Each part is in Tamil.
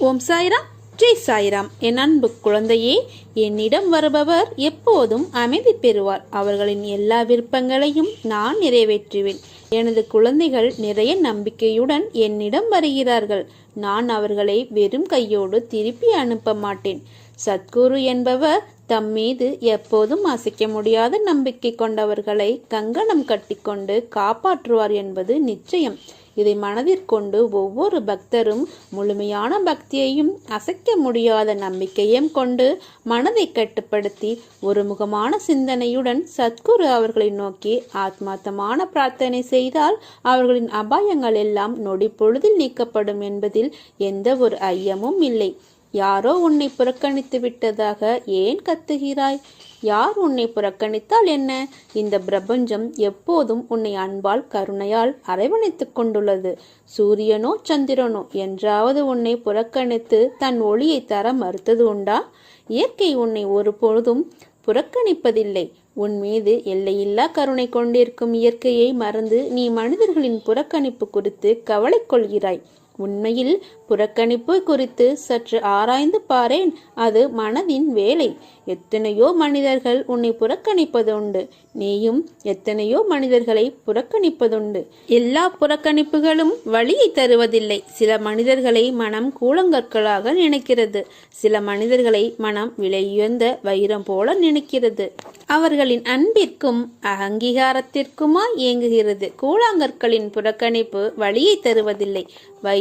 ஓம் சாய்ராம். ஜெய் சாய்ராம். என் அன்பு குழந்தையே என்னிடம் வருபவர் எப்போதும் அமைதி பெறுவார். அவர்களின் எல்லா விருப்பங்களையும் நான் நிறைவேற்றுவேன். எனது குழந்தைகள் நிறைய நம்பிக்கையுடன் என்னிடம் வருகிறார்கள். நான் அவர்களை வெறும் கையோடு திருப்பி அனுப்ப மாட்டேன். சத்குரு என்பவர் தம் மீது எப்போதும் அசைக்க முடியாத நம்பிக்கை கொண்டவர்களை கங்கணம் கட்டிக்கொண்டு காப்பாற்றுவார் என்பது நிச்சயம். இதை மனதிற்கொண்டு ஒவ்வொரு பக்தரும் முழுமையான பக்தியையும் அசைக்க முடியாத நம்பிக்கையும் கொண்டு மனதை கட்டுப்படுத்தி ஒருமுகமான சிந்தனையுடன் சத்குரு அவர்களை நோக்கி ஆத்மார்த்தமான பிரார்த்தனை செய்தால் அவர்களின் அபாயங்கள் எல்லாம் நொடி பொழுதில் நீக்கப்படும் என்பதில் எந்த ஒரு ஐயமும் இல்லை. யாரோ உன்னை புறக்கணித்து விட்டதாக ஏன் கத்துகிறாய்? யார் உன்னை புறக்கணித்தால் என்ன? இந்த பிரபஞ்சம் எப்போதும் உன்னை அன்பால் கருணையால் அரவணைத்துக் கொண்டுள்ளது. சூரியனோ சந்திரனோ என்றாவது உன்னை புறக்கணித்து தன் ஒளியை தர மறுத்தது உண்டா? இயற்கை உன்னை ஒருபொழுதும் புறக்கணிப்பதில்லை. உன் மீது எல்லையில்லா கருணை கொண்டிருக்கும் இயற்கையை மறந்து நீ மனிதர்களின் புறக்கணிப்பு குறித்து கவலை கொள்கிறாய். உண்மையில் புறக்கணிப்பு குறித்து சற்று ஆராய்ந்து பாரேன். அது மனதின் வேலை. எத்தனையோ மனிதர்கள் உன்னை புறக்கணிப்பதுண்டு. நீயும் எத்தனையோ மனிதர்களை புறக்கணிப்பதுண்டு. எல்லா புறக்கணிப்புகளும் வழியை தருவதில்லை. சில மனிதர்களை மனம் கூழங்கற்களாக நினைக்கிறது. சில மனிதர்களை மனம் விலையுயர்ந்த வைரம் போல நினைக்கிறது. அவர்களின் அன்பிற்கும் அங்கீகாரத்திற்குமா இயங்குகிறது. கூழாங்கற்களின் புறக்கணிப்பு வழியை தருவதில்லை.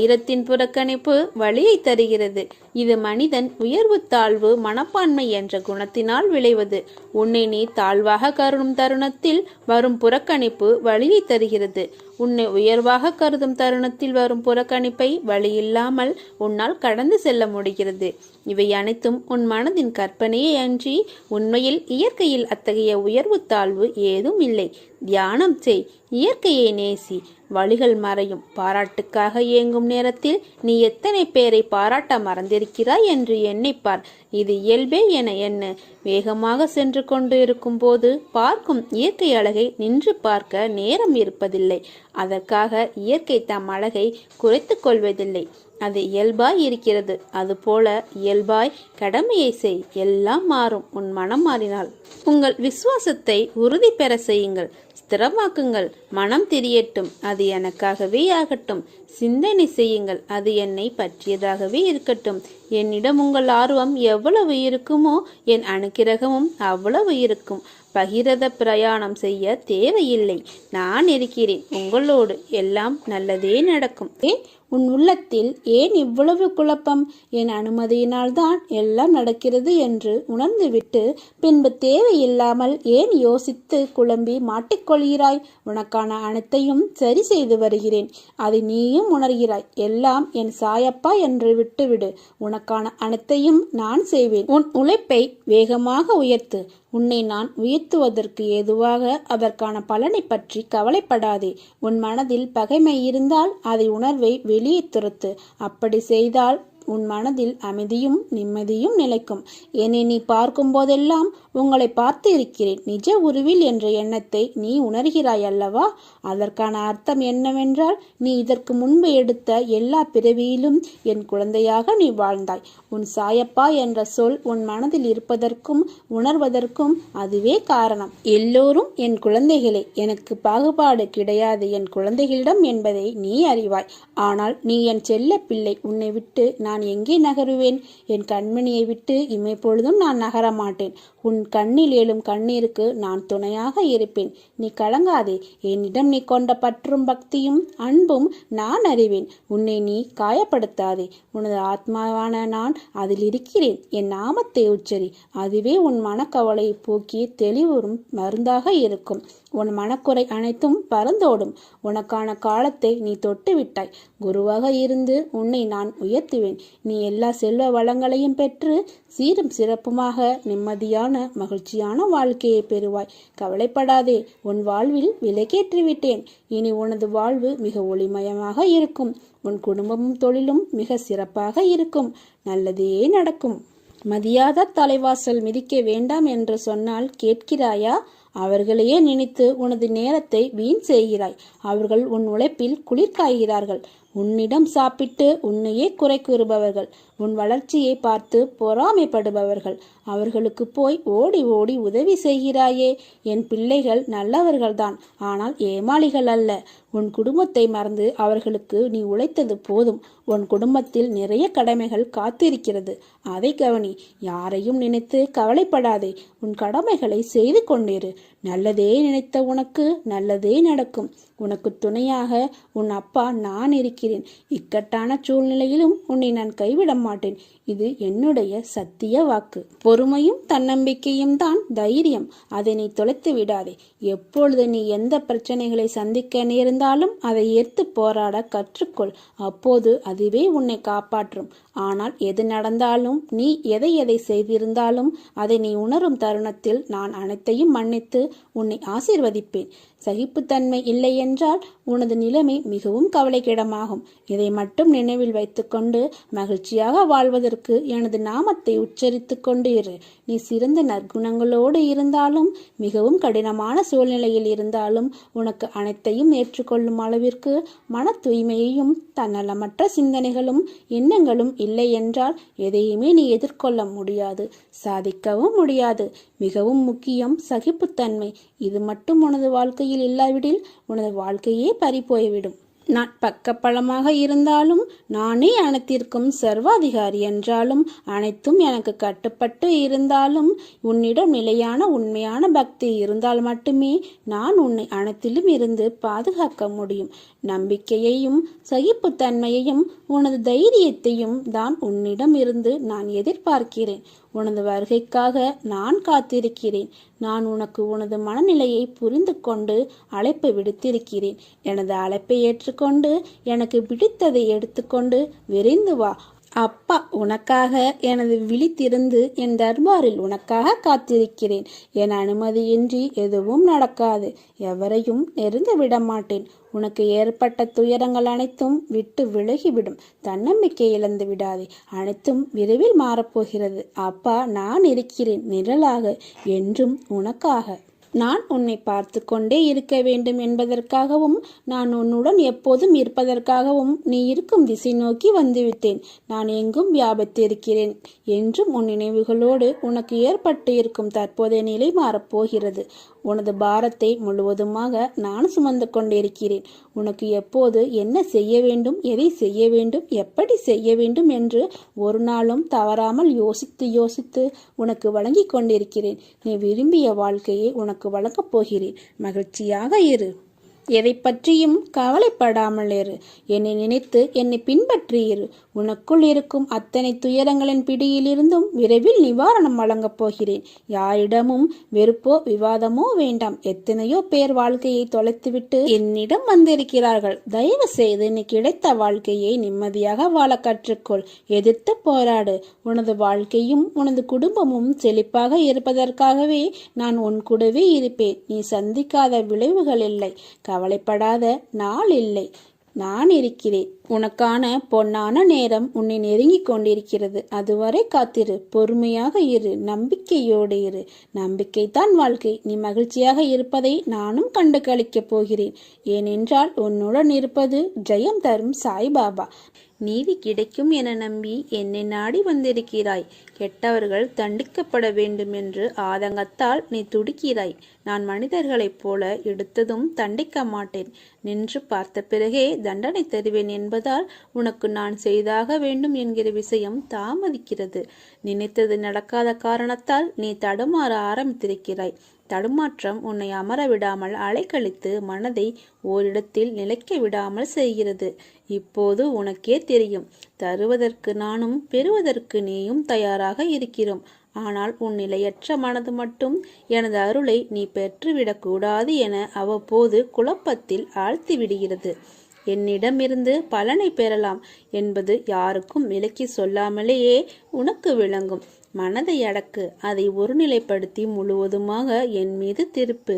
வைரத்தின் புறக்கணிப்பு வழியை தருகிறது. இது மனிதன் உயர்வு தாழ்வு மனப்பான்மை என்ற குணத்தினால் விளைவது. உன்னை நீ தாழ்வாக கருணும் தருணத்தில் வரும் புறக்கணிப்பு வழியை தருகிறது. உன்னை உயர்வாக கருதும் தருணத்தில் வரும் புறக்கணிப்பை வழியில்லாமல் உன்னால் கடந்து செல்ல முடிகிறது. இவை அனைத்தும் உன் மனதின் கற்பனையே அன்றி உண்மையில் இயற்கையில் அத்தகைய உயர்வு தாழ்வு ஏதும் இல்லை. தியானம் செய் இயற்கையை நேசி. வழிகள் மறையும். பாராட்டுக்காக இயங்கும் நேரத்தில் நீ எத்தனை பேரை பாராட்ட மறந்திருக்கிறாய் என்று எண்ணிப்பார் இது இயல்பே என என்ன வேகமாக சென்று கொண்டு இருக்கும் போது பார்க்கும் இயற்கை அழகை நின்று பார்க்க நேரம் இருப்பதில்லை. அதற்காக இயற்கை தம் அழகை குறைத்து கொள்வதில்லை. அது இயல்பாய் இருக்கிறது. அதுபோல இயல்பாய் கடமையை செய். எல்லாம் மாறும். உன் மனம் மாறினால். உங்கள் விசுவாசத்தை உறுதி பெற செய்யுங்கள். ஸ்திரமாக்குங்கள். மனம் தெரியட்டும். அது எனக்காகவே ஆகட்டும். சிந்தனை செய்யுங்கள். அது என்னை பற்றியதாகவே இருக்கட்டும். என்னிடம் உங்கள் ஆர்வம் எவ்வளவு இருக்குமோ என் அனுக்கிரகமும் அவ்வளவு இருக்கும். பகிரத பிரயாணம் செய்ய தேவையில்லை. நான் இருக்கிறேன். உங்களோடு எல்லாம் நல்லதே நடக்கும். ஏன் உன் உள்ளத்தில் ஏன் இவ்வளவு குழப்பம்? என் அனுமதியினால்தான் எல்லாம் நடக்கிறது என்று உணர்ந்துவிட்டு பின்பு தேவையில்லாமல் ஏன் யோசித்து குழம்பி மாட்டிக்கொள்கிறாய்? உனக்கான அனைத்தையும் சரி செய்து வருகிறேன். அதை நீயும் உணர்கிறாய். எல்லாம் என் சாயப்பா என்று விட்டுவிடு. உனக்கான அனைத்தையும் நான் செய்வேன். உன் உழைப்பை வேகமாக உயர்த்து. உன்னை நான் உயர்த்துவதற்கு ஏதுவாக அதற்கான பலனை பற்றி கவலைப்படாதே. உன் மனதில் பகைமை இருந்தால் அதை உணர்வை வெளியே துரத்து. அப்படி செய்தால் உன் மனதில் அமைதியும் நிம்மதியும் நிலைக்கும். என்னை நீ பார்க்கும் போதெல்லாம் உங்களை பார்த்து இருக்கிறேன் நிஜ உருவில் என்ற எண்ணத்தை நீ உணர்கிறாய் அல்லவா? அதற்கான அர்த்தம் என்னவென்றால் நீ இதற்கு முன்பு எடுத்த எல்லா பிறவியிலும் என் குழந்தையாக நீ வாழ்ந்தாய். உன் சாயப்பா என்ற சொல் உன் மனதில் இருப்பதற்கும் உணர்வதற்கும் அதுவே காரணம். எல்லோரும் என் குழந்தைகளே எனக்கு பாகுபாடு கிடையாது என் குழந்தைகளிடம் என்பதை நீ அறிவாய். ஆனால் நீ என் செல்ல பிள்ளை. உன்னை விட்டு நான் நான் எங்கே நகருவேன்? என் கண்மணியை விட்டு இமைப்பொழுதும் நான் நகர மாட்டேன் உன் கண்ணில் எழும் கண்ணீருக்கு நான் துணையாக இருப்பேன். நீ கலங்காதே. என்னிடம் நீ கொண்ட பற்றும் பக்தியும் அன்பும் நான் அறிவேன். உன்னை நீ காயப்படுத்தாதே. உனது ஆத்மாவான நான் அதில் இருக்கிறேன். என் நாமத்தை உச்சரி. அதுவே உன் மனக்கவலை போக்கி தெளிவுறும் மருந்தாக இருக்கும். உன் மனக்குறை அனைத்தும் பறந்தோடும். உனக்கான காலத்தை நீ தொட்டு விட்டாய் குருவாக இருந்து உன்னை நான் உயர்த்துவேன். நீ எல்லா செல்வ வளங்களையும் பெற்று சீரும் சிறப்புமாக நிம்மதியான மகிழ்ச்சியான வாழ்க்கையை பெறுவாய். கவலைப்படாதே உன் வாழ்வில் விலைக்கேற்றி விட்டேன் இனி உனது வாழ்வு மிக ஒளிமயமாக இருக்கும். உன் குடும்பமும் தொழிலும் மிக சிறப்பாக இருக்கும். நல்லதே நடக்கும். மதியாத தலைவாசல் மிதிக்க வேண்டாம் என்று சொன்னால் கேட்கிறாயா? அவர்களையே நினைத்து உனது நேரத்தை வீண் செய்கிறாய். அவர்கள் உன் உழைப்பில் குளிர்காய்கிறார்கள். உன்னிடம் சாப்பிட்டு உன்னையே குறை கூறுபவர்கள் உன் வளர்ச்சியை பார்த்து பொறாமைப்படுபவர்கள். அவர்களுக்கு போய் ஓடி ஓடி உதவி செய்கிறாயே. என் பிள்ளைகள் நல்லவர்கள்தான் ஆனால் ஏமாளிகள் அல்ல. உன் குடும்பத்தை மறந்து அவர்களுக்கு நீ உழைத்தது போதும். உன் குடும்பத்தில் நிறைய கடமைகள் காத்திருக்கிறது. அதை கவனி யாரையும் நினைத்து கவலைப்படாதே. உன் கடமைகளை செய்து கொண்டிரு. நல்லதே நினைத்த உனக்கு நல்லதே நடக்கும். உனக்கு துணையாக உன் அப்பா நான் இருக்கிறேன். இக்கட்டான சூழ்நிலையிலும் உன்னை நான் கைவிட மாட்டேன். இது என்னுடைய சத்திய வாக்கு. பொறுமையும் தன்னம்பிக்கையும் தான் தைரியம். அதை நீ தொலைத்து விடாதே. எப்பொழுது நீ எந்த பிரச்சனைகளை சந்திக்க நேர்ந்தாலும் அதை ஏற்று போராட கற்றுக்கொள். அப்போது அதுவே உன்னை காப்பாற்றும். ஆனால் எது நடந்தாலும் நீ எதை எதை செய்திருந்தாலும் அதை நீ உணரும் தருணத்தில் நான் அனைத்தையும் மன்னித்து உன்னை ஆசீர்வதிப்பேன். சகிப்புத்தன்மை இல்லை என்றால் உனது நிலைமை மிகவும் கவலைக்கிடமாகும். இதை மட்டும் நினைவில் வைத்துக்கொண்டு மகிழ்ச்சியாக வாழ்வதற்கு எனது நாமத்தை உச்சரித்து கொண்டு இரு. நீ சிறந்த நற்குணங்களோடு இருந்தாலும் மிகவும் கடினமான சூழ்நிலையில் இருந்தாலும் உனக்கு அனைத்தையும் ஏற்றுக்கொள்ளும் அளவிற்கு மன தூய்மையையும் தன்னலமற்ற சிந்தனைகளும் எண்ணங்களும் இல்லை என்றால் எதையுமே நீ எதிர்கொள்ள முடியாது. சாதிக்கவும் முடியாது. மிகவும் முக்கியம் சகிப்புத்தன்மை. இது மட்டும் உனது வாழ்க்கையில் இல்லாவிடில் உனது வாழ்க்கையே பறிபோய்விடும். நான் பக்கப்பழமாக இருந்தாலும் நானே அனைத்திற்கும் சர்வாதிகாரி என்றாலும் அனைத்தும் எனக்கு கட்டுப்பட்டு இருந்தாலும் உன்னிடம் நிலையான உண்மையான பக்தி இருந்தால் மட்டுமே நான் உன்னை அனைத்திலும் இருந்து பாதுகாக்க முடியும். நம்பிக்கையையும் சகிப்புத்தன்மையையும் உனது தைரியத்தையும் தான் உன்னிடம் இருந்து நான் எதிர்பார்க்கிறேன். உனது வருகைக்காக நான் காத்திருக்கிறேன். நான் உனக்கு உனது மனநிலையை புரிந்து கொண்டு அழைப்பு விடுத்திருக்கிறேன். எனது அழைப்பை ஏற்றுக்கொண்டு எனக்கு பிடித்ததை எடுத்துக்கொண்டு விரைந்து வா. அப்பா உனக்காக எனது விழித்திருந்து என் தர்பாரில் உனக்காக காத்திருக்கிறேன். என் அனுமதியின்றி எதுவும் நடக்காது. எவரையும் நெருங்க விட மாட்டேன் உனக்கு ஏற்பட்ட துயரங்கள் அனைத்தும் விட்டு விலகிவிடும். தன்னம்பிக்கை இழந்து விடாதே. அனைத்தும் விரைவில் மாறப்போகிறது. அப்பா நான் இருக்கிறேன். நிழலாக. என்றும் உனக்காக. நான் உன்னை பார்த்து கொண்டே இருக்க வேண்டும் என்பதற்காகவும் நான் உன்னுடன் எப்போதும் இருப்பதற்காகவும் நீ இருக்கும் திசை நோக்கி வந்துவிட்டேன். நான் எங்கும் வியாபித்திருக்கிறேன் என்றும் உன் நினைவுகளோடு உனக்கு ஏற்பட்டு இருக்கும் தற்போதைய நிலை மாறப்போகிறது. உனது பாரத்தை முழுவதுமாக நான் சுமந்து கொண்டிருக்கிறேன். உனக்கு எப்போது என்ன செய்ய வேண்டும் எதை செய்ய வேண்டும் எப்படி செய்ய வேண்டும் என்று ஒரு நாளும் தவறாமல் யோசித்து யோசித்து உனக்கு வழங்கி கொண்டிருக்கிறேன். நீ விரும்பிய வாழ்க்கையை உனக்கு வழங்கப் போகிறேன். மகிழ்ச்சியாக இரு. எதை பற்றியும் கவலைப்படாமல் இரு. என்னை நினைத்து என்னை பின்பற்றி இரு. உனக்குள் இருக்கும் அத்தனை துயரங்களின் பிடியிலிருந்தும் விரைவில் நிவாரணம் வழங்கப் போகிறேன். யாரிடமும் வெறுப்போ விவாதமோ வேண்டாம். எத்தனையோ பேர் வாழ்க்கையை தொலைத்துவிட்டு என்னிடம் வந்திருக்கிறார்கள். தயவு செய்து நீ கிடைத்த வாழ்க்கையை நிம்மதியாக வாழ கற்றுக்கொள். எதிர்த்து போராடு. உனது வாழ்க்கையும் உனது குடும்பமும் செழிப்பாக இருப்பதற்காகவே நான் உன் கூடவே இருப்பேன். நீ சந்திக்காத விளைவுகள் இல்லை. கவலைப்படாத. நாள் இல்லை. நான் இருக்கிறேன். உனக்கான பொன்னான நேரம் உன்னை நெருங்கிக் கொண்டிருக்கிறது. அதுவரை காத்திரு. பொறுமையாக இரு. நம்பிக்கையோடு இரு. நம்பிக்கைதான் வாழ்க்கை. நீ மகிழ்ச்சியாக இருப்பதை நானும் கண்டு கழிக்கப் போகிறேன். ஏனென்றால் உன்னுடன் இருப்பது ஜெயம் தரும் சாய்பாபா. நீதி கிடைக்கும் என நம்பி என்னை நாடி வந்திருக்கிறாய். கெட்டவர்கள் தண்டிக்கப்பட வேண்டும் என்று ஆதங்கத்தால் நீ துடிக்கிறாய். நான் மனிதர்களைப் போல எடுத்ததும் தண்டிக்க மாட்டேன். நின்று பார்த்த பிறகே தண்டனை தருவேன் என்பது என்பதால் உனக்கு நான் செய்தாக வேண்டும் என்கிற விஷயம் தாமதிக்கிறது. நினைத்தது நடக்காத காரணத்தால் நீ தடுமாற ஆரம்பித்திருக்கிறாய். தடுமாற்றம் உன்னை அமர விடாமல் அலைக்கழித்து மனதை ஓரிடத்தில் நிலைக்க விடாமல் செய்கிறது. இப்போது உனக்கே தெரியும். தருவதற்கு நானும் பெறுவதற்கு நீயும் தயாராக இருக்கிறோம். ஆனால் உன் நிலையற்ற மனது மட்டும் எனது அருளை நீ பெற்றுவிடக்கூடாது என அவ்வப்போது குழப்பத்தில் ஆழ்த்தி விடுகிறது என்னிடமிருந்து பலனை பெறலாம் என்பது யாருக்கும் விலக்கி சொல்லாமலேயே உனக்கு விளங்கும். மனதை அடக்கு. அதை ஒருநிலைப்படுத்தி முழுவதுமாக என் மீது திருப்பு.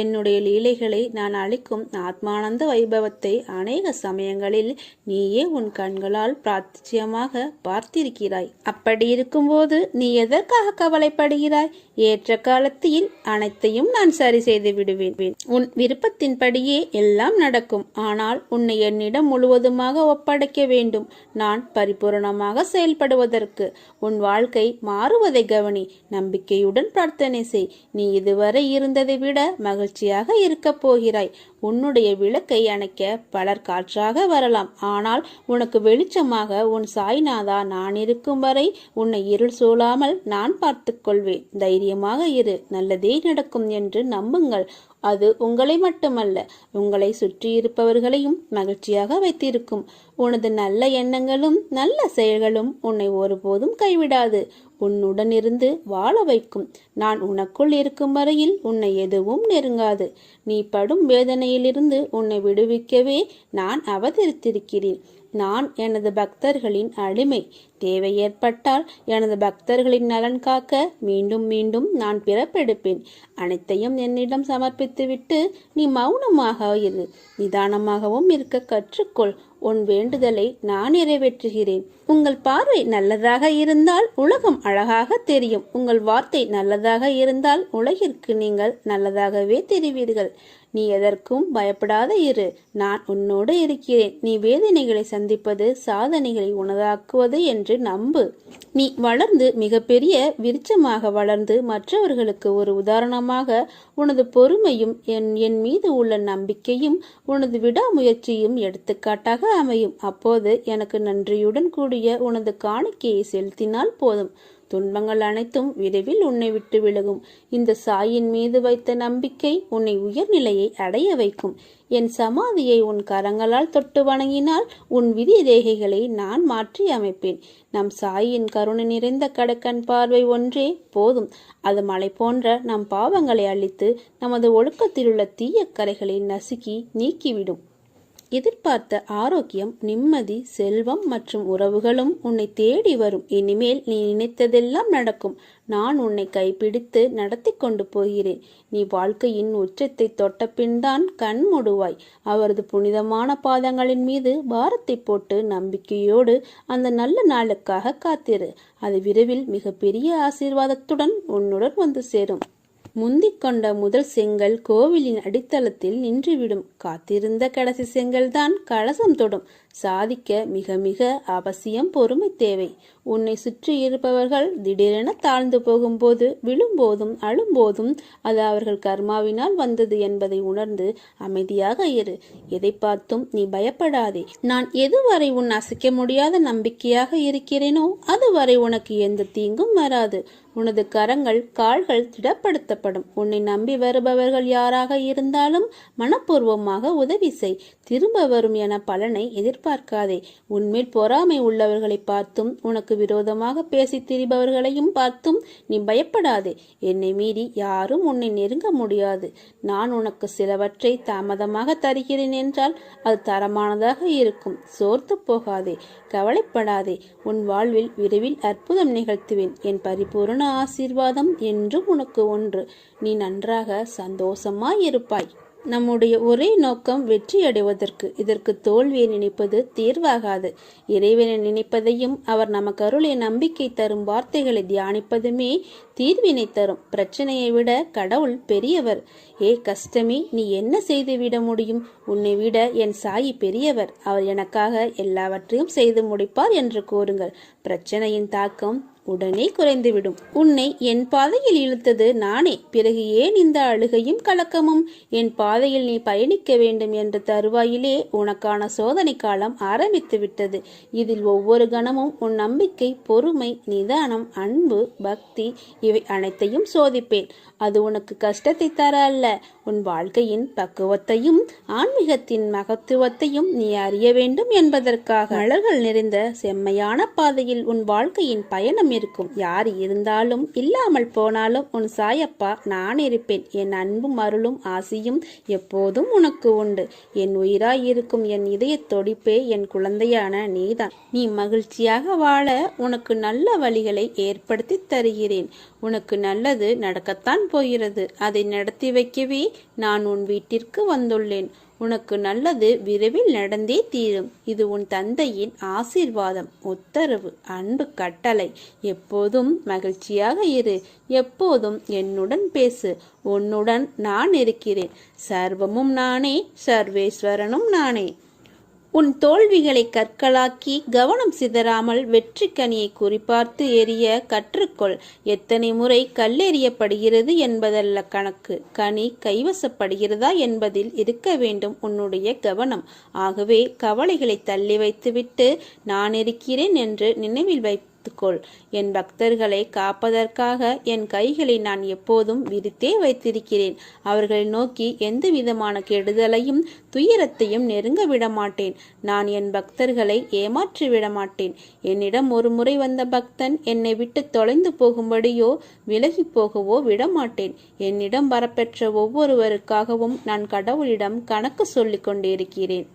என்னுடைய லீலைகளை நான் அளிக்கும் ஆத்மானந்த வைபவத்தை அநேக சமயங்களில் நீயே உன் கண்களால் பிராத்தியமாக பார்த்திருக்கிறாய். அப்படி இருக்கும்போது நீ எதற்காக கவலைப்படுகிறாய்? ஏற்ற காலத்தில் அனைத்தையும் நான் சரி செய்து விடுவேன். உன் விருப்பத்தின்படியே எல்லாம் நடக்கும். ஆனால் உன்னை என்னிடம் முழுவதுமாக ஒப்படைக்க வேண்டும். நான் பரிபூரணமாக செயல்படுவதற்கு உன் வாழ்க்கை மாறுவதை கவனி. நம்பிக்கையுடன் பிரார்த்தனை செய். நீ இதுவரை இருந்ததை விட மகிழ்ச்சியாக இருக்கப் போகிறாய். உன்னுடைய விளக்கை அணைக்க பலர் காற்றாக வரலாம். ஆனால் உனக்கு வெளிச்சமாக உன் சாய்நாதா நான் இருக்கும் வரை உன்னை இருள் சூழாமல் நான் பார்த்துக்கொள்வேன். தைரியமாக இரு. நல்லதே நடக்கும் என்று நம்புங்கள். அது உங்களை மட்டுமல்ல உங்களை சுற்றியிருப்பவர்களையும் மகிழ்ச்சியாக வைத்திருக்கும். உனது நல்ல எண்ணங்களும் நல்ல செயல்களும் உன்னை ஒருபோதும் கைவிடாது. உன்னுடனிருந்து வாழ வைக்கும். நான் உனக்குள் இருக்கும் வரையில் உன்னை எதுவும் நெருங்காது. நீ படும் வேதனையிலிருந்து உன்னை விடுவிக்கவே நான் அவதரித்திருக்கிறேன். நான் எனது பக்தர்களின் அடிமை. தேவை ஏற்பட்டால் எனது பக்தர்களின் நலன் காக்க மீண்டும் மீண்டும் நான் பிறப்பெடுப்பேன். அனைத்தையும் என்னிடம் சமர்ப்பித்துவிட்டு நீ மௌனமாக இரு. நிதானமாகவும் இருக்க கற்றுக்கொள். உன் வேண்டுதலை நான் நிறைவேற்றுகிறேன். உங்கள் பார்வை நல்லதாக இருந்தால் உலகம் அழகாக தெரியும். உங்கள் வார்த்தை நல்லதாக இருந்தால் உலகிற்கு நீங்கள் நல்லதாகவே தெரிவீர்கள். நீ எதற்கும் பயப்படாத இரு. நான் உன்னோடு இருக்கிறேன். நீ வேதனைகளை சந்திப்பது சாதனைகளை உனதாக்குவது என்று நம்பு. நீ வளர்ந்து மிகப்பெரிய விருட்சமாக வளர்ந்து மற்றவர்களுக்கு ஒரு உதாரணமாக உனது பொறுமையும் என் என் மீது உள்ள நம்பிக்கையும் உனது விடாமுயற்சியும் எடுத்துக்காட்டாக அமையும். அப்போது எனக்கு நன்றியுடன் கூடிய உனது காணிக்கையை செலுத்தினால் போதும். துன்பங்கள் அனைத்தும் விரைவில் உன்னை விட்டு விலகும். இந்த சாயின் மீது வைத்த நம்பிக்கை உன்னை உயர்நிலையை அடைய வைக்கும். என் சமாதியை உன் கரங்களால் தொட்டு வணங்கினால் உன் விதி ரேகைகளை நான் மாற்றி அமைப்பேன். நம் சாயின் கருணை நிறைந்த கடக்கன் பார்வை ஒன்றே போதும். அது மலை போன்ற நம் பாவங்களை அழித்து நமது ஒழுக்கத்திலுள்ள தீய கரைகளை நசுக்கி நீக்கிவிடும். எதிர்பார்த்த ஆரோக்கியம் நிம்மதி செல்வம் மற்றும் உறவுகளும் உன்னை தேடி வரும். இனிமேல் நீ நினைத்ததெல்லாம் நடக்கும். நான் உன்னை கைப்பிடித்து நடத்தி கொண்டு போகிறேன். நீ வாழ்க்கையின் உச்சத்தை தொட்ட பின்தான் கண் மூடுவாய். அவரது புனிதமான பாதங்களின் மீது பாரத்தை போட்டு நம்பிக்கையோடு அந்த நல்ல நாளுக்காக காத்திரு. அது விரைவில் மிகப்பெரிய ஆசீர்வாதத்துடன் உன்னுடன் வந்து சேரும். முந்திக்கொண்ட முதல் செங்கல் கோவிலின் அடித்தளத்தில் நின்றுவிடும். காத்திருந்த கடைசி செங்கல்தான் கலசம் தொடும். சாதிக்க மிக மிக அவசியம் பொறுமை தேவை. உன்னை சுற்றி இருப்பவர்கள் திடீரென தாழ்ந்து போகும்போது விழும்போதும் அழும்போதும் அது அவர்கள் கர்மாவினால் வந்தது என்பதை உணர்ந்து அமைதியாக இரு. எதை பார்த்தும் நீ பயப்படாதே. நான் எதுவரை உன் அசைக்க முடியாத நம்பிக்கையாக இருக்கிறேனோ அதுவரை உனக்கு எந்த தீங்கும் வராது. உனது கரங்கள் கால்கள் திடப்படுத்தப்படும். உன்னை நம்பி வருபவர்கள் யாராக இருந்தாலும் மனப்பூர்வமாக உதவி செய். திரும்ப வரும் என பலனை எதிர்பார்க்காதே. உன்மேல் பொறாமை உள்ளவர்களை பார்த்தும் உனக்கு விரோதமாக பேசித் திரிபவர்களையும் பார்த்தும் நீ பயப்படாதே. என்னை மீறி யாரும் உன்னை நெருங்க முடியாது. நான் உனக்கு சிலவற்றை தாமதமாக தருகிறேன் என்றால் அது தரமானதாக இருக்கும். சோர்த்து போகாதே. கவலைப்படாதே. உன் வாழ்வில் விரைவில் அற்புதம் நிகழ்த்துவேன். என் பரிபூரண ஆசீர்வாதம் என்றும் உனக்கு ஒன்று. நீ நன்றாக சந்தோஷமாய் இருப்பாய் நம்முடைய ஒரே நோக்கம் வெற்றி அடைவதற்கு இதற்கு தோல்வியை நினைப்பது தீர்வாகாது. இறைவனை நினைப்பதையும் அவர் நமக்கு அருளை நம்பிக்கை தரும் வார்த்தைகளை தியானிப்பதுமே தீர்வினை தரும். பிரச்சனையை விட கடவுள் பெரியவர். ஏ கஷ்டமே நீ என்ன செய்து விட முடியும்? உன்னை விட என் சாயி பெரியவர். அவர் எனக்காக எல்லாவற்றையும் செய்து முடிப்பார் என்று கூறுங்கள். பிரச்சனையின் தாக்கம் உடனே குறைந்துவிடும். உன்னை என் பாதையில் இழுத்தது நானே. பிறகு ஏன் இந்த அழுகையும் கலக்கமும்? என் பாதையில் நீ பயணிக்க வேண்டும் என்ற தருவாயிலே உனக்கான சோதனை காலம் ஆரம்பித்து விட்டது. இதில் ஒவ்வொரு கணமும் உன் நம்பிக்கை பொறுமை நிதானம் அன்பு பக்தி இவை அனைத்தையும் சோதிப்பேன். அது உனக்கு கஷ்டத்தை தர அல்ல. உன் வாழ்க்கையின் பக்குவத்தையும் ஆன்மீகத்தின் மகத்துவத்தையும் நீ அறிய வேண்டும் என்பதற்காக. மலர்கள் நிறைந்த செம்மையான பாதையில் உன் வாழ்க்கையின் பயணம் இருக்கும். யார் இருந்தாலும் இல்லாமல் போனாலும் உன் சாயப்பா நான் இருப்பேன். என் அன்பும் அருளும் ஆசியும் எப்போதும் உனக்கு உண்டு. என் உயிராய் இருக்கும் என் இதய தொடிப்பே என் குழந்தையான நீதான். நீ மகிழ்ச்சியாக வாழ உனக்கு நல்ல வழிகளை ஏற்படுத்தி தருகிறேன். உனக்கு நல்லது நடக்கத்தான் போகிறது. அதை நடத்தி வைக்கவே நான் உன் வீட்டிற்கு வந்துள்ளேன். உனக்கு நல்லது விரைவில் நடந்தே தீரும். இது உன் தந்தையின் ஆசீர்வாதம். உத்தரவு. அன்பு கட்டளை. எப்போதும் மகிழ்ச்சியாக இரு. எப்போதும் என்னுடன் பேசு. உன்னுடன் நான் இருக்கிறேன். சர்வமும் நானே. சர்வேஸ்வரனும் நானே. உன் தோல்விகளை கற்களாக்கி கவனம் சிதறாமல் வெற்றி கனியை குறிப்பார்த்து எரிய கற்றுக்கொள். எத்தனை முறை கல்லெறியப்படுகிறது என்பதல்ல கணக்கு. கனி கைவசப்படுகிறதா என்பதில் இருக்க வேண்டும் உன்னுடைய கவனம். ஆகவே கவலைகளை தள்ளி வைத்துவிட்டு நான் இருக்கிறேன் என்று நினைவில் வை காத்துக்கொள் என் பக்தர்களை காப்பதற்காக என் கைகளை நான் எப்போதும் விரித்தே வைத்திருக்கிறேன். அவர்களை நோக்கி எந்த விதமான கெடுதலையும் துயரத்தையும் நெருங்க விடமாட்டேன். நான் என் பக்தர்களை ஏமாற்றி விடமாட்டேன். என்னிடம் ஒரு முறை வந்த பக்தன் என்னை விட்டு தொலைந்து போகும்படியோ விலகி போகவோ விடமாட்டேன். என்னிடம் வரப்பெற்ற ஒவ்வொருவருக்காகவும் நான் கடவுளிடம் கணக்கு சொல்லிக் கொண்டிருக்கிறேன்.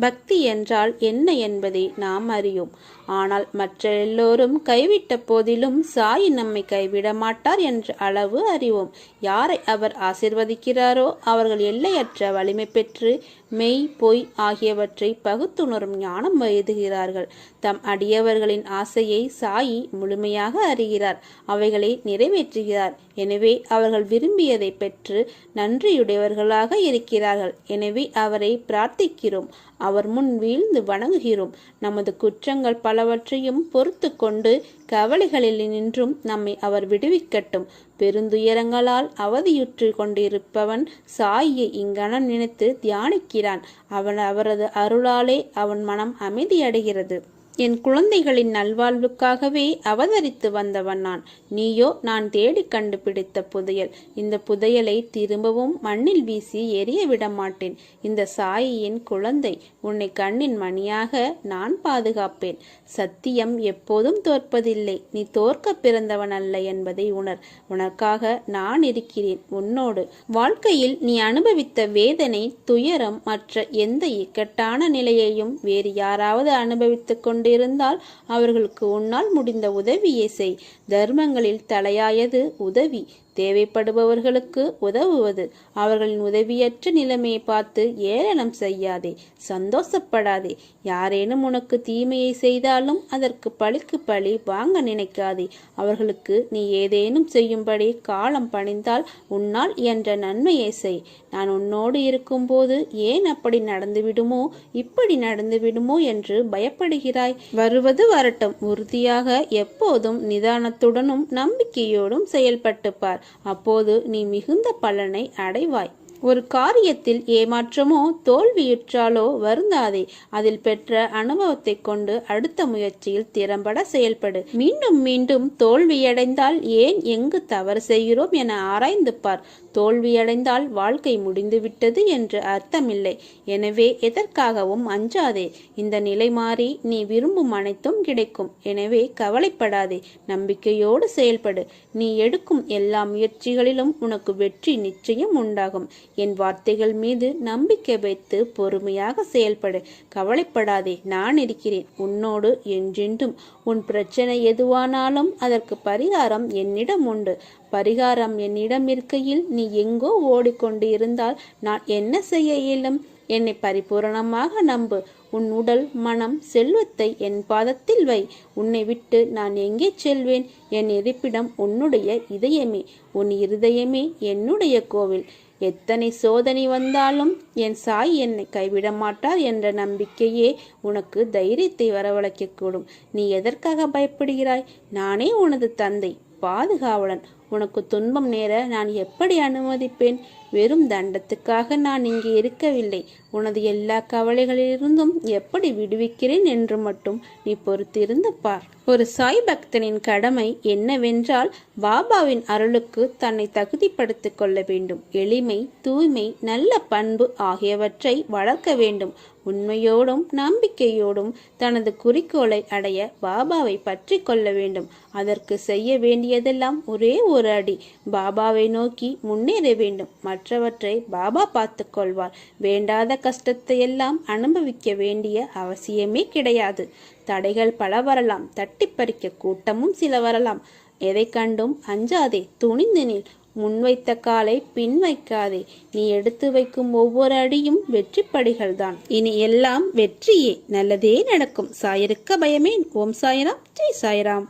பக்தி என்றால் என்ன என்பதை நாம் அறியோம். ஆனால் மற்ற எல்லோரும் கைவிட்ட போதிலும் சாய் நம்மை கைவிட மாட்டார் என்ற அளவு அறிவோம். யாரை அவர் ஆசிர்வதிக்கிறாரோ அவர்கள் எல்லையற்ற வலிமை பெற்று மெய் பொய் ஆகியவற்றை பகுத்துணரும் ஞானம் எழுதுகிறார்கள். தம் அடியவர்களின் ஆசையை சாயி முழுமையாக அறிகிறார். அவைகளை நிறைவேற்றுகிறார். எனவே அவர்கள் விரும்பியதை பெற்று நன்றியுடையவர்களாக இருக்கிறார்கள். எனவே அவரை பிரார்த்திக்கிறோம். அவர் முன் வீழ்ந்து வணங்குகிறோம். நமது குற்றங்கள் பலவற்றையும் பொறுத்து கொண்டு கவலைகளில் நின்றும் நம்மை அவர் விடுவிக்கட்டும். பெருந்துயரங்களால் அவதியுற்று கொண்டிருப்பவன் சாயியை இங்கனம் நினைத்து தியானிக்கிறான். அவன் அவரது அருளாலே அவன் மனம் அமைதியடைகிறது. என் குழந்தைகளின் நல்வாழ்வுக்காகவே அவதரித்து வந்தவன் நான். நீயோ நான் தேடி கண்டுபிடித்த புதையல். இந்த புதையலை திரும்பவும் மண்ணில் வீசி எரிய விட மாட்டேன் இந்த சாயியின் குழந்தை. உன்னை கண்ணின் மணியாக நான் பாதுகாப்பேன். சத்தியம் எப்போதும் தோற்பதில்லை. நீ தோற்க பிறந்தவன் அல்ல என்பதை உணர். உனக்காக நான் இருக்கிறேன். உன்னோடு. வாழ்க்கையில் நீ அனுபவித்த வேதனை துயரம் மற்ற எந்த இக்கட்டான நிலையையும் வேறு யாராவது அனுபவித்துக் கொண்டு கொண்டிருந்தால் அவர்களுக்கு உன்னால் முடிந்த உதவியை செய். தர்மங்களில் தலையாயது உதவி. தேவைப்படுபவர்களுக்கு உதவுவது. அவர்களின் உதவியற்ற நிலைமையை பார்த்து ஏளனம் செய்யாதே சந்தோஷப்படாதே. யாரேனும் உனக்கு தீமையை செய்தாலும் அதற்கு பழிக்கு பழி வாங்க நினைக்காதே. அவர்களுக்கு நீ ஏதேனும் செய்யும்படி காலம் பணிந்தால் உன்னால் என்ற நன்மையை செய். நான் உன்னோடு இருக்கும்போது ஏன் அப்படி நடந்துவிடுமோ இப்படி நடந்துவிடுமோ என்று பயப்படுகிறாய். வருவது வரட்டும். உறுதியாக எப்போதும் நிதானத்துடனும் நம்பிக்கையோடும் செயல்பட்டுப்பார் அப்போது நீ மிகுந்த பலனை அடைவாய். ஒரு காரியத்தில் ஏமாற்றமோ தோல்வியுற்றாலோ வருந்தாதே. அதில் பெற்ற அனுபவத்தை கொண்டு அடுத்த முயற்சியில் திறம்பட செயல்படு. மீண்டும் மீண்டும் தோல்வியடைந்தால் ஏன் எங்கு தவறு செய்கிறோம் என ஆராய்ந்து பார். தோல்வியடைந்தால் வாழ்க்கை முடிந்துவிட்டது என்று அர்த்தமில்லை. எனவே எதற்காகவும் அஞ்சாதே. இந்த நிலை மாறி நீ விரும்பும் அனைத்தும் கிடைக்கும். எனவே கவலைப்படாதே. நம்பிக்கையோடு செயல்படு. நீ எடுக்கும் எல்லா முயற்சிகளிலும் உனக்கு வெற்றி நிச்சயம் உண்டாகும். என் வார்த்தைகள் மீது நம்பிக்கை வைத்து பொறுமையாக செயல்படு. கவலைப்படாதே நான் இருக்கிறேன். உன்னோடு என்றென்றும். உன் பிரச்சனை எதுவானாலும் அதற்கு பரிகாரம் என்னிடம் உண்டு. பரிகாரம் என்னிடம் இருக்கையில் நீ எங்கோ ஓடிக்கொண்டு இருந்தால் நான் என்ன செய்ய இயலும்? என்னை பரிபூரணமாக நம்பு. உன் உடல் மனம் செல்வத்தை என் பாதத்தில் வை. உன்னை விட்டு நான் எங்கே செல்வேன்? என் இருப்பிடம் உன்னுடைய இதயமே. உன் இருதயமே என்னுடைய கோவில். எத்தனை சோதனை வந்தாலும் என் சாய் என்னை கைவிட மாட்டார் என்ற நம்பிக்கையே உனக்கு தைரியத்தை வரவழைக்கக்கூடும். நீ எதற்காக பயப்படுகிறாய்? நானே உனது தந்தை பாதுகாவலன். உனக்கு துன்பம் நேர நான் எப்படி அனுமதிப்பேன்? வெறும் தண்டத்துக்காக நான் இங்கே இருக்கவில்லை. உனது எல்லா கவலைகளிலிருந்தும் எப்படி விடுவிக்கிறேன் என்று மட்டும் நீ பொறுத்திருந்து பார். ஒரு சாய் பக்தனின் கடமை என்னவென்றால் பாபாவின் அருளுக்கு தன்னை தகுதிப்படுத்திக் கொள்ள வேண்டும். எளிமை தூய்மை நல்ல பண்பு ஆகியவற்றை வளர்க்க வேண்டும். உண்மையோடும் நம்பிக்கையோடும் தனது குறிக்கோளை அடைய பாபாவை பற்றி கொள்ள வேண்டும். அதற்கு செய்ய வேண்டியதெல்லாம் ஒரே ஒரு அடி. பாபாவை நோக்கி முன்னேற வேண்டும். மற்றவற்றை பாபா பார்த்து கொள்வார். வேண்டாத கஷ்டத்தை எல்லாம் அனுபவிக்க வேண்டிய அவசியமே கிடையாது. தடைகள் பல வரலாம். தட்டி பறிக்க கூட்டமும் சில வரலாம். எதை கண்டும் அஞ்சாதே துணிந்து நில். முன்வைத்த காலை பின் வைக்காதே. நீ எடுத்து வைக்கும் ஒவ்வொரு அடியும் வெற்றி படிகள் தான். இனி எல்லாம் வெற்றியே. நல்லதே நடக்கும். சாயிருக்க பயமேன். ஓம் சாயராம். ஜெய் சாயராம்.